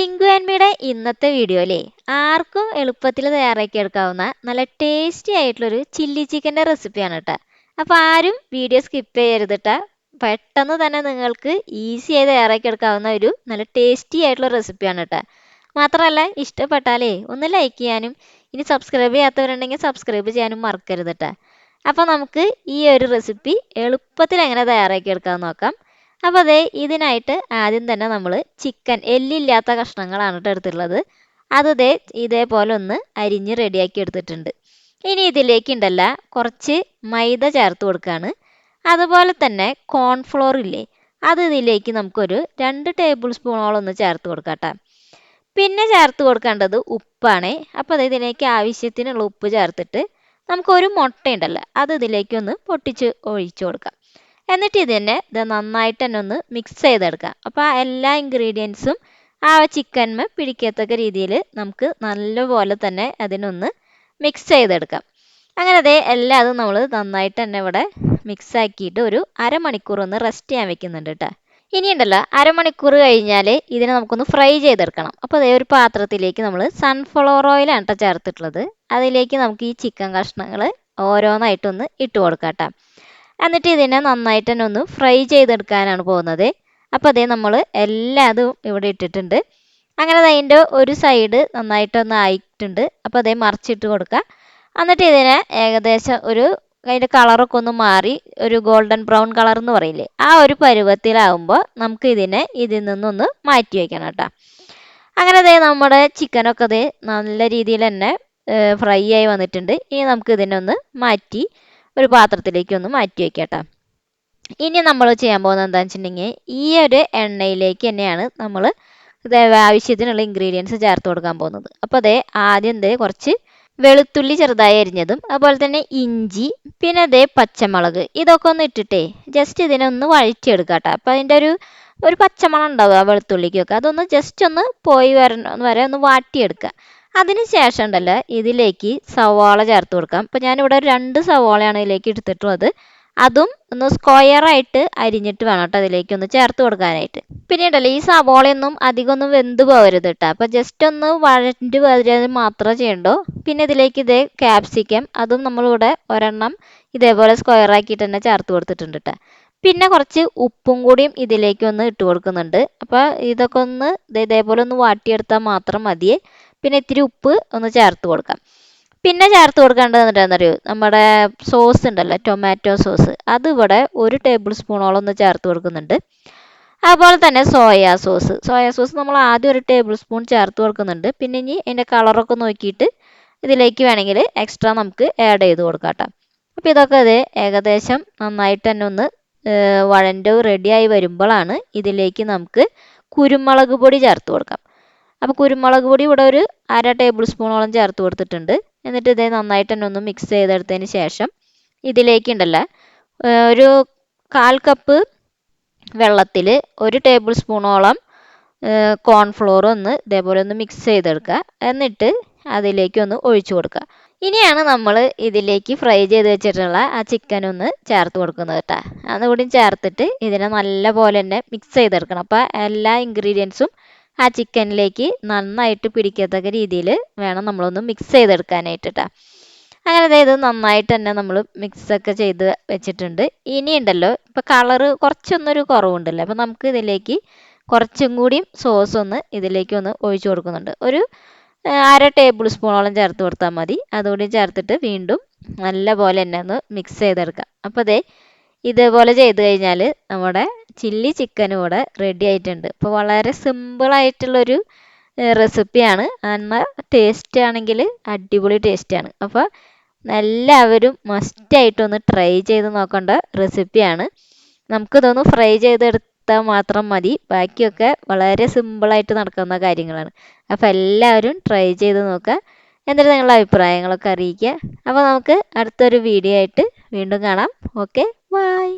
ചിങ്കു ആൻമിയുടെ ഇന്നത്തെ വീഡിയോ അല്ലേ ആർക്കും എളുപ്പത്തിൽ തയ്യാറാക്കി എടുക്കാവുന്ന നല്ല ടേസ്റ്റി ആയിട്ടുള്ളൊരു ചില്ലി ചിക്കന്റെ റെസിപ്പിയാണ് കേട്ടോ അപ്പോൾ ആരും വീഡിയോ സ്കിപ്പ് ചെയ്യരുത് കേട്ടോ പെട്ടെന്ന് തന്നെ നിങ്ങൾക്ക് ഈസി ആയി തയ്യാറാക്കി എടുക്കാവുന്ന ഒരു നല്ല ടേസ്റ്റി ആയിട്ടുള്ള റെസിപ്പിയാണ് കേട്ടോ മാത്രമല്ല ഇഷ്ടപ്പെട്ടാലേ ഒന്ന് ലൈക്ക് ചെയ്യാനും ഇനി സബ്സ്ക്രൈബ് ചെയ്യാത്തവരുണ്ടെങ്കിൽ സബ്സ്ക്രൈബ് ചെയ്യാനും മറക്കരുത് കേട്ടോ അപ്പോൾ നമുക്ക് ഈ ഒരു റെസിപ്പി എളുപ്പത്തിൽ എങ്ങനെ തയ്യാറാക്കി എടുക്കാമെന്ന് നോക്കാം. അപ്പോൾ അതേ ഇതിനായിട്ട് ആദ്യം തന്നെ നമ്മൾ ചിക്കൻ എല്ലില്ലാത്ത കഷ്ണങ്ങളാണ് കേട്ടോ എടുത്തിട്ടുള്ളത്. അത് ദേ ഇതേപോലെ ഒന്ന് അരിഞ്ഞ് റെഡിയാക്കി എടുത്തിട്ടുണ്ട്. ഇനി ഇതിലേക്ക് ഉണ്ടല്ല കുറച്ച് മൈദ ചേർത്ത് കൊടുക്കുകയാണ് അതുപോലെ തന്നെ കോൺഫ്ലോർ ഇല്ലേ അത് ഇതിലേക്ക് നമുക്കൊരു രണ്ട് ടേബിൾ സ്പൂണോളം ഒന്ന് ചേർത്ത് കൊടുക്കാം പിന്നെ ചേർത്ത് കൊടുക്കേണ്ടത് ഉപ്പാണ്. അപ്പോൾ അത് ഇതിലേക്ക് ആവശ്യത്തിനുള്ള ഉപ്പ് ചേർത്തിട്ട് നമുക്കൊരു മുട്ട ഉണ്ടല്ലോ അത് ഇതിലേക്ക് ഒന്ന് പൊട്ടിച്ച് ഒഴിച്ചു കൊടുക്കാം. എന്നിട്ട് ഇത് തന്നെ ഇത് നന്നായിട്ട് തന്നെ ഒന്ന് മിക്സ് ചെയ്തെടുക്കാം. അപ്പോൾ ആ എല്ലാ ഇൻഗ്രീഡിയൻസും ആ ചിക്കനിന് പിടിക്കത്തക്ക രീതിയിൽ നമുക്ക് നല്ലപോലെ തന്നെ അതിനൊന്ന് മിക്സ് ചെയ്തെടുക്കാം. അങ്ങനെ അതേ എല്ലാം അത് നമ്മൾ നന്നായിട്ട് തന്നെ ഇവിടെ മിക്സ് ആക്കിയിട്ട് ഒരു അരമണിക്കൂർ ഒന്ന് റെസ്റ്റ് ചെയ്യാൻ വെക്കുന്നുണ്ട് കേട്ടോ ഇനിയുണ്ടല്ലോ അരമണിക്കൂർ കഴിഞ്ഞാൽ ഇതിനെ നമുക്കൊന്ന് ഫ്രൈ ചെയ്തെടുക്കണം. അപ്പോൾ അതേ ഒരു പാത്രത്തിലേക്ക് നമ്മൾ സൺഫ്ലവർ ഓയിലാണ് കേട്ടോ ചേർത്തിട്ടുള്ളത്. അതിലേക്ക് നമുക്ക് ഈ ചിക്കൻ കഷ്ണങ്ങൾ ഓരോന്നായിട്ടൊന്ന് ഇട്ട് കൊടുക്കാം കേട്ടോ എന്നിട്ട് ഇതിനെ നന്നായിട്ട് തന്നെ ഒന്ന് ഫ്രൈ ചെയ്തെടുക്കാനാണ് പോകുന്നത്. അപ്പോൾ അതേ നമ്മൾ എല്ലാ അതും ഇവിടെ ഇട്ടിട്ടുണ്ട്. അങ്ങനെ അതിന്റെ ഒരു സൈഡ് നന്നായിട്ടൊന്ന് ആയിട്ടുണ്ട്. അപ്പോൾ അതേ മറിച്ചിട്ട് കൊടുക്കുക എന്നിട്ട് ഇതിനെ ഏകദേശം ഒരു അതിന്റെ കളറൊക്കെ ഒന്ന് മാറി ഒരു ഗോൾഡൻ ബ്രൗൺ കളർ എന്ന് പറയില്ലേ? ആ ഒരു പരുവത്തിലാവുമ്പോൾ നമുക്ക് ഇതിനെ ഇതിൽ നിന്നൊന്ന് മാറ്റി വയ്ക്കണം കേട്ടോ. അങ്ങനെ അതേ നമ്മുടെ ചിക്കനൊക്കെ അതേ നല്ല രീതിയിൽ തന്നെ ഫ്രൈ ആയി വന്നിട്ടുണ്ട്. ഇനി നമുക്ക് ഇതിനെ ഒന്ന് മാറ്റി ഒരു പാത്രത്തിലേക്ക് ഒന്ന് മാറ്റി വയ്ക്കട്ടോ ഇനി നമ്മൾ ചെയ്യാൻ പോകുന്നത് എന്താണെന്ന് വെച്ചിട്ടുണ്ടെങ്കിൽ ഈ ഒരു എണ്ണയിലേക്ക് തന്നെയാണ് നമ്മൾ ആവശ്യത്തിനുള്ള ഇൻഗ്രീഡിയൻസ് ചേർത്ത് കൊടുക്കാൻ പോകുന്നത്. അപ്പോൾ അതേ ആദ്യം ദേ കുറച്ച് വെളുത്തുള്ളി ചെറുതായി അരിഞ്ഞതും അതുപോലെ തന്നെ ഇഞ്ചി പിന്നെ അതേ പച്ചമുളക് ഇതൊക്കെ ഒന്ന് ഇട്ടിട്ടേ ജസ്റ്റ് ഇതിനെ ഒന്ന് വഴറ്റിയെടുക്കാം കേട്ടോ അപ്പോൾ അതിന്റെ ഒരു ഒരു പച്ചമണം ഉണ്ടാവുക വെളുത്തുള്ളിക്കൊക്കെ. അതൊന്ന് ജസ്റ്റ് ഒന്ന് പോയി വരണം വരെ ഒന്ന് വാട്ടിയെടുക്കുക. അതിന് ശേഷം ഉണ്ടല്ലോ ഇതിലേക്ക് സവാള ചേർത്ത് കൊടുക്കാം. അപ്പോൾ ഞാനിവിടെ രണ്ട് സവാളയാണ് ഇതിലേക്ക് എടുത്തിട്ടുള്ളത്. അതും ഒന്ന് സ്ക്വയർ ആയിട്ട് അരിഞ്ഞിട്ട് വേണം കേട്ടോ അതിലേക്ക് ഒന്ന് ചേർത്ത് കൊടുക്കാനായിട്ട്. പിന്നെ ഉണ്ടല്ലോ ഈ സവാളയൊന്നും അധികം ഒന്നും വെന്ത് പോകരുത് കേട്ടോ. അപ്പോൾ ജസ്റ്റ് ഒന്ന് വഴണ്ട് വരാൻ മാത്രമേ ചെയ്യണ്ടോ. പിന്നെ ഇതിലേക്ക് ഇതേ ക്യാപ്സിക്കം അതും നമ്മളിവിടെ ഒരെണ്ണം ഇതേപോലെ സ്ക്വയർ ആക്കിയിട്ട് തന്നെ ചേർത്ത് കൊടുത്തിട്ടുണ്ട് കേട്ടോ. പിന്നെ കുറച്ച് ഉപ്പും കൂടിയും ഇതിലേക്ക് ഒന്ന് ഇട്ട് കൊടുക്കുന്നുണ്ട്. അപ്പോൾ ഇതൊക്കെ ഒന്ന് ഇതേപോലെ ഒന്ന് വാട്ടിയെടുത്താൽ മാത്രം മതിയേ പിന്നെ ഇത്തിരി ഉപ്പ് ഒന്ന് ചേർത്ത് കൊടുക്കാം. പിന്നെ ചേർത്ത് കൊടുക്കേണ്ടത് എന്താണെന്നറിയോ നമ്മുടെ സോസ് ഉണ്ടല്ലോ ടൊമാറ്റോ സോസ് അത് ഇവിടെ ഒരു ടേബിൾ സ്പൂണോളം ഒന്ന് ചേർത്ത് കൊടുക്കുന്നുണ്ട്. അതുപോലെ തന്നെ സോയാ സോസ് സോയാ സോസ് നമ്മൾ ആദ്യം ഒരു ടേബിൾ സ്പൂൺ ചേർത്ത് കൊടുക്കുന്നുണ്ട്. പിന്നെ ഇനി അതിന്റെ കളറൊക്കെ നോക്കിയിട്ട് ഇതിലേക്ക് വേണമെങ്കിൽ എക്സ്ട്രാ നമുക്ക് ആഡ് ചെയ്ത് കൊടുക്കാം കേട്ടോ. അപ്പോൾ ഇതൊക്കെ അത് ഏകദേശം നന്നായിട്ട് തന്നെ ഒന്ന് വഴന്റെ റെഡിയായി വരുമ്പോഴാണ് ഇതിലേക്ക് നമുക്ക് കുരുമുളക് പൊടി ചേർത്ത് കൊടുക്കാം. അപ്പോൾ കുരുമുളക് പൊടി ഇവിടെ ഒരു അര ടേബിൾ സ്പൂണോളം ചേർത്ത് കൊടുത്തിട്ടുണ്ട്. എന്നിട്ട് ഇതേ നന്നായിട്ട് തന്നെ ഒന്ന് മിക്സ് ചെയ്തെടുത്തതിന് ശേഷം ഇതിലേക്ക് ഉണ്ടല്ലോ ഒരു കാൽ കപ്പ് വെള്ളത്തിൽ ഒരു ടേബിൾ സ്പൂണോളം കോൺഫ്ലോർ ഒന്ന് ഇതേപോലെ ഒന്ന് മിക്സ് ചെയ്തെടുക്കുക. എന്നിട്ട് അതിലേക്ക് ഒന്ന് ഒഴിച്ചു കൊടുക്കുക. ഇനിയാണ് നമ്മൾ ഇതിലേക്ക് ഫ്രൈ ചെയ്ത് വെച്ചിട്ടുള്ള ആ ചിക്കൻ ഒന്ന് ചേർത്ത് കൊടുക്കുന്നത് കേട്ടോ. അതുകൂടി ചേർത്തിട്ട് ഇതിനെ നല്ല പോലെ തന്നെ മിക്സ് ചെയ്തെടുക്കണം. അപ്പോൾ എല്ലാ ഇൻഗ്രീഡിയൻസും ആ ചിക്കനിലേക്ക് നന്നായിട്ട് പിടിക്കത്തക്ക രീതിയിൽ വേണം നമ്മളൊന്ന് മിക്സ് ചെയ്തെടുക്കാനായിട്ട് അങ്ങനെ ഇത് നന്നായിട്ട് തന്നെ നമ്മൾ മിക്സൊക്കെ ചെയ്ത് വെച്ചിട്ടുണ്ട്. ഇനിയുണ്ടല്ലോ ഇപ്പോൾ കളറ് കുറച്ചൊന്നൊരു കുറവുണ്ടല്ലോ. അപ്പോൾ നമുക്ക് ഇതിലേക്ക് കുറച്ചും കൂടിയും സോസ് ഒന്ന് ഇതിലേക്ക് ഒന്ന് ഒഴിച്ചു കൊടുക്കുന്നുണ്ട്. ഒരു അര ടേബിൾ സ്പൂണോളം ചേർത്ത് കൊടുത്താൽ മതി. അതുകൂടി ചേർത്തിട്ട് വീണ്ടും നല്ല പോലെ തന്നെ ഒന്ന് മിക്സ് ചെയ്തെടുക്കാം. അപ്പോൾ അതേ ഇതേപോലെ ചെയ്ത് കഴിഞ്ഞാൽ നമ്മുടെ ചില്ലി ചിക്കനും ഇവിടെ റെഡി ആയിട്ടുണ്ട്. അപ്പോൾ വളരെ സിമ്പിളായിട്ടുള്ളൊരു റെസിപ്പിയാണ് എന്നാൽ ടേസ്റ്റ് ആണെങ്കിൽ അടിപൊളി ടേസ്റ്റാണ് അപ്പോൾ എല്ലാവരും മസ്റ്റായിട്ടൊന്ന് ട്രൈ ചെയ്ത് നോക്കേണ്ട റെസിപ്പിയാണ് നമുക്കിതൊന്ന് ഫ്രൈ ചെയ്തെടുത്താൽ മാത്രം മതി. ബാക്കിയൊക്കെ വളരെ സിമ്പിളായിട്ട് നടക്കുന്ന കാര്യങ്ങളാണ്. അപ്പോൾ എല്ലാവരും ട്രൈ ചെയ്ത് നോക്കുക. എന്നിട്ട് നിങ്ങളുടെ അഭിപ്രായങ്ങളൊക്കെ അറിയിക്കുക. അപ്പോൾ നമുക്ക് അടുത്തൊരു വീഡിയോ ആയിട്ട് വീണ്ടും കാണാം. Okay bye